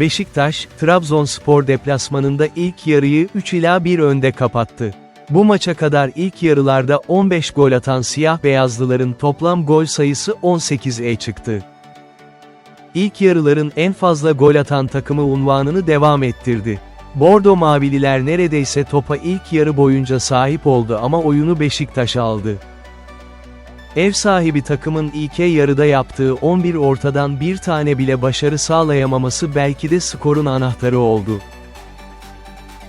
Beşiktaş, Trabzonspor deplasmanında ilk yarıyı 3 ila 1 önde kapattı. Bu maça kadar ilk yarılarda 15 gol atan siyah beyazlıların toplam gol sayısı 18'e çıktı. İlk yarıların en fazla gol atan takımı unvanını devam ettirdi. Bordo Mavililer neredeyse topa ilk yarı boyunca sahip oldu ama oyunu Beşiktaş aldı. Ev sahibi takımın ilk yarıda yaptığı 11 ortadan bir tane bile başarı sağlayamaması belki de skorun anahtarı oldu.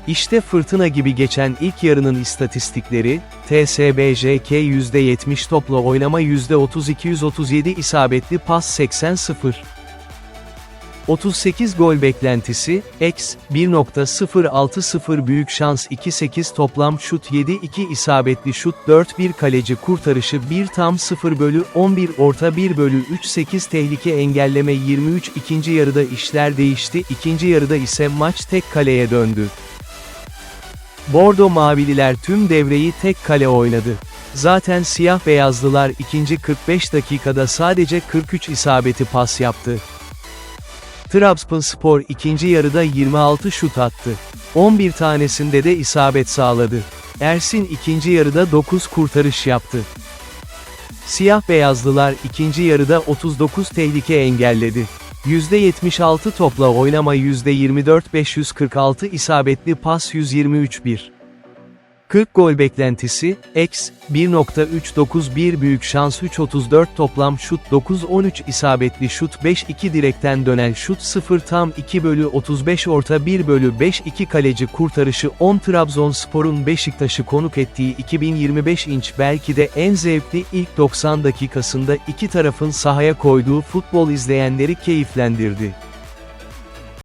İşte fırtına gibi geçen ilk yarının istatistikleri, TSBJK %70 topla oynama %32-137 isabetli pas 80-0. 38 gol beklentisi, X, 1.060 büyük şans 2.8 toplam şut 7-2 isabetli şut 4-1 kaleci kurtarışı 1 tam 0 bölü 11 orta 1 bölü 3-8 tehlike engelleme 23 ikinci yarıda işler değişti ikinci yarıda ise maç tek kaleye döndü. Bordo Mavililer tüm devreyi tek kale oynadı. Zaten siyah beyazlılar ikinci 45 dakikada sadece 43 isabeti pas yaptı. Trabzonspor ikinci yarıda 26 şut attı. 11 tanesinde de isabet sağladı. Ersin ikinci yarıda 9 kurtarış yaptı. Siyah beyazlılar ikinci yarıda 39 tehlike engelledi. %76 topla oynama %24 546 isabetli pas 123 1. 40 gol beklentisi, X, 1.391 büyük şans 3.34 toplam şut 9.13 isabetli şut 5.2 direkten dönen şut 0 tam 2 bölü 35 orta 1 bölü 5 2 kaleci kurtarışı 10 Trabzonspor'un Beşiktaş'ı konuk ettiği 2025 inç belki de en zevkli ilk 90 dakikasında iki tarafın sahaya koyduğu futbol izleyenleri keyiflendirdi.